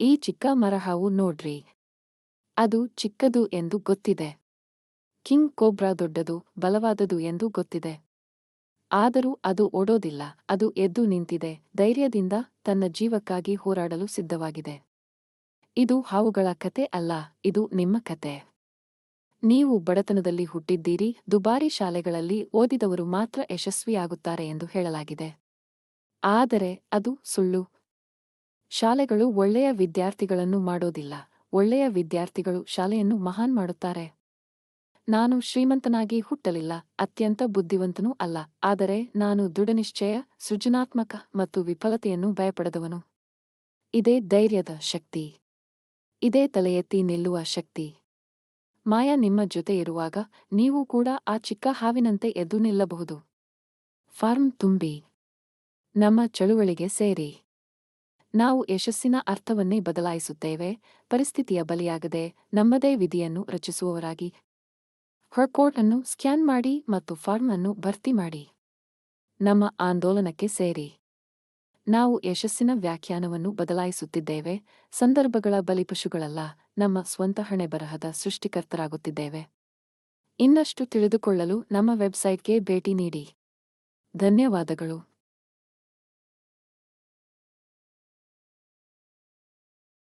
ಈ ಚಿಕ್ಕ ಮರಹಾವು ನೋಡ್ರಿ. ಅದು ಚಿಕ್ಕದು ಎಂದು ಗೊತ್ತಿದೆ. ಕಿಂಗ್ ಕೋಬ್ರಾ ದೊಡ್ಡದು, ಬಲವಾದದು ಎಂದು ಗೊತ್ತಿದೆ. ಆದರೂ ಅದು ಓಡೋದಿಲ್ಲ, ಅದು ಎದ್ದು ನಿಂತಿದೆ, ಧೈರ್ಯದಿಂದ ತನ್ನ ಜೀವಕ್ಕಾಗಿ ಹೋರಾಡಲು ಸಿದ್ಧವಾಗಿದೆ. ಇದು ಹಾವುಗಳ ಕತೆ ಅಲ್ಲ, ಇದು ನಿಮ್ಮ ಕತೆ. ನೀವು ಬಡತನದಲ್ಲಿ ಹುಟ್ಟಿದ್ದೀರಿ, ದುಬಾರಿ ಶಾಲೆಗಳಲ್ಲಿ ಓದಿದವರು ಮಾತ್ರ ಯಶಸ್ವಿಯಾಗುತ್ತಾರೆ ಎಂದು ಹೇಳಲಾಗಿದೆ. ಆದರೆ ಅದು ಸುಳ್ಳು. ಶಾಲೆಗಳು ಒಳ್ಳೆಯ ವಿದ್ಯಾರ್ಥಿಗಳನ್ನು ಮಾಡೋದಿಲ್ಲ. ಒಳ್ಳೆಯ ವಿದ್ಯಾರ್ಥಿಗಳು ಶಾಲೆಯನ್ನು ಮಹಾನ್ ಮಾಡುತ್ತಾರೆ. ನಾನು ಶ್ರೀಮಂತನಾಗಿ ಹುಟ್ಟಲಿಲ್ಲ. ಅತ್ಯಂತ ಬುದ್ಧಿವಂತನೂ ಅಲ್ಲ. ಆದರೆ ನಾನು ದೃಢನಿಶ್ಚಯ, ಸೃಜನಾತ್ಮಕ ಮತ್ತು ವಿಫಲತೆಯನ್ನು ಭಯಪಡದವನು. ಇದೇ ಧೈರ್ಯದ ಶಕ್ತಿ. ಇದೇ ತಲೆಯೆತ್ತಿ ನಿಲ್ಲುವ ಶಕ್ತಿ. ಮಾಯಾ ನಿಮ್ಮ ಜೊತೆ ಇರುವಾಗ ನೀವು ಕೂಡ ಆ ಚಿಕ್ಕ ಹಾವಿನಂತೆ ಎದ್ದು ನಿಲ್ಲಬಹುದು. ಫಾರ್ಮ್ ತುಂಬಿ. ನಮ್ಮ ಚಳುವಳಿಗೆ ಸೇರಿ. ನಾವು ಯಶಸ್ಸಿನ ಅರ್ಥವನ್ನೇ ಬದಲಾಯಿಸುತ್ತೇವೆ, ಪರಿಸ್ಥಿತಿಯ ಬಲಿಯಾಗದೆ ನಮ್ಮದೇ ವಿಧಿಯನ್ನು ರಚಿಸುವವರಾಗಿ. ಹೊರ್ಕೋಟ್ ಅನ್ನು ಸ್ಕ್ಯಾನ್ ಮಾಡಿ ಮತ್ತು ಫಾರ್ಮ್ ಅನ್ನು ಭರ್ತಿ ಮಾಡಿ. ನಮ್ಮ ಆಂದೋಲನಕ್ಕೆ ಸೇರಿ. ನಾವು ಯಶಸ್ಸಿನ ವ್ಯಾಖ್ಯಾನವನ್ನು ಬದಲಾಯಿಸುತ್ತಿದ್ದೇವೆ, ಸಂದರ್ಭಗಳ ಬಲಿಪಶುಗಳಲ್ಲ, ನಮ್ಮ ಸ್ವಂತ ಹಣೆಬರಹದ ಸೃಷ್ಟಿಕರ್ತರಾಗುತ್ತಿದ್ದೇವೆ. ಇನ್ನಷ್ಟು ತಿಳಿದುಕೊಳ್ಳಲು ನಮ್ಮ ವೆಬ್ಸೈಟ್ಗೆ ಭೇಟಿ ನೀಡಿ. ಧನ್ಯವಾದಗಳು.